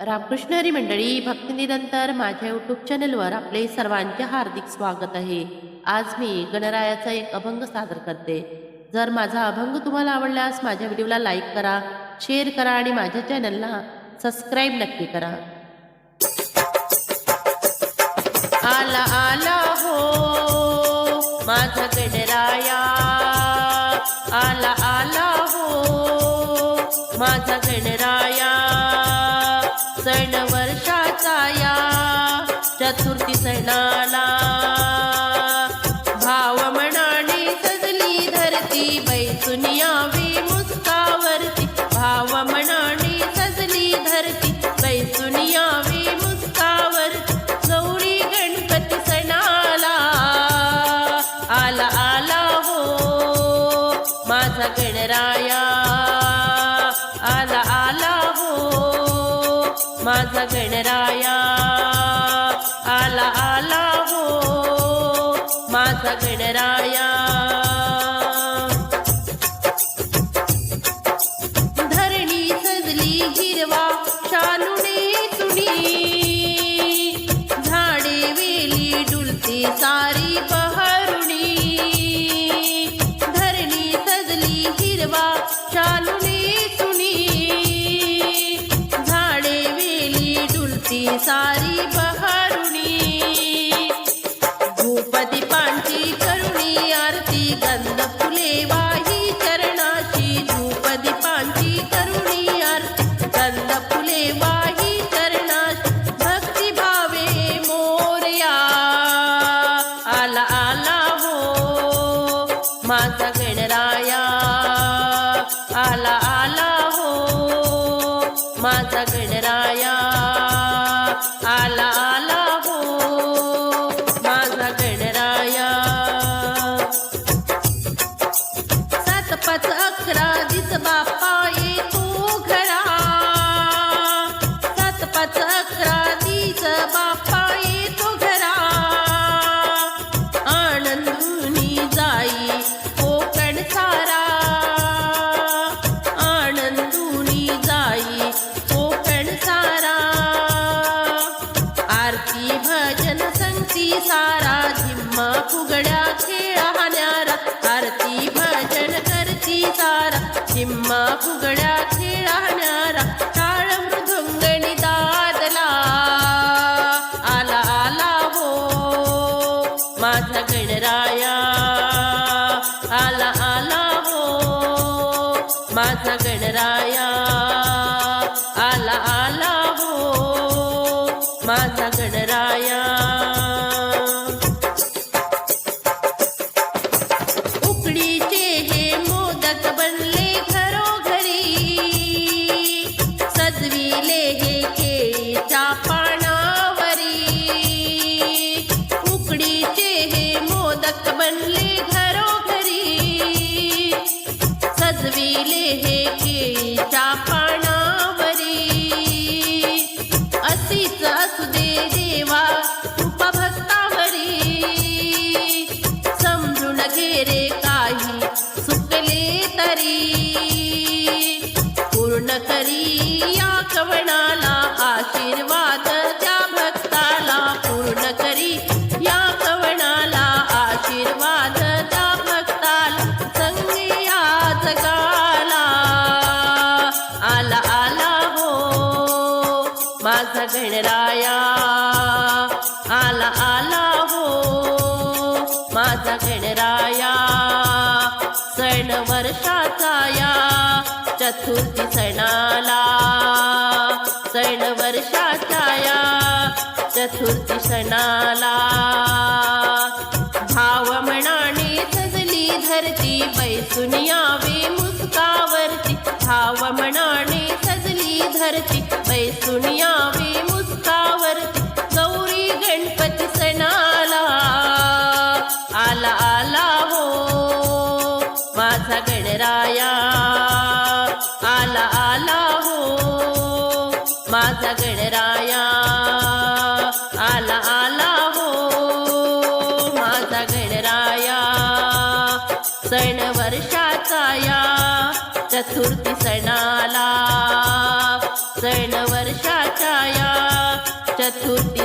रामकृष्ण हरी मंडळी भक्तिनिरंतर माझ्या यूट्यूब चॅनलवर आपले सर्वांचे हार्दिक स्वागत आहे. आज मी गणरायाचा एक अभंग सादर करते. जर माझा अभंग तुम्हाला आवडल्यास माझ्या व्हिडिओला लाईक करा शेअर करा आणि माझ्या चॅनलला सबस्क्राईब नक्की करा. आला आला हो माझा गणरा सण वर्षाचा या चतुर्थी सणाला भाव मनाने सजली धरती बैसुनी यावी मुस्कावरती. भाव मनाने सजली धरती बैसुनी यावी मुस्कावरती. गौरी गणपती सणाला आला आला हो माझा गणराया. आला माझा गणराया. आला आला हो माझा गणराया. धरणी सजली हिरवा शालुने तुणी झाडे वेली डुलती सारी बहरुणी धरणी सजली हिरवा शालुने आला आरती सारा झिम्मा फुगड्या खेळाण्यारा आरती भजन करती सारा. झिम्मा फुगड्या खेळाण्यारा टाळ मृदुंगणी दादला. आला आला हो. माझा गणराया. आला आला हो. माझा गणराया. आला आला हो. माझा मोदक बनले घरोघरी. सजविले हे केळीच्या पानावरी. असीच असू दे देवा उपभक्तावरी. समजून घे रे काही सुकले तरी. पूर्ण करी माझा गणराया. आला आला हो माझा गणराया. सण वर्षाचा या चतुर्थी सणाला. सण वर्षाचा या चतुर्थी सणाला. भाव म्हणाने सजली धरती बैसून यावे मुस्कावरती. भाव म्हणाने सजली धरती बैसून गणराया आला आला हो. माझा गणराया आला आला हो. माझा गणराया सण वर्षाचा या. चतुर्थी सणाला. सण वर्षाच्या चतुर्थी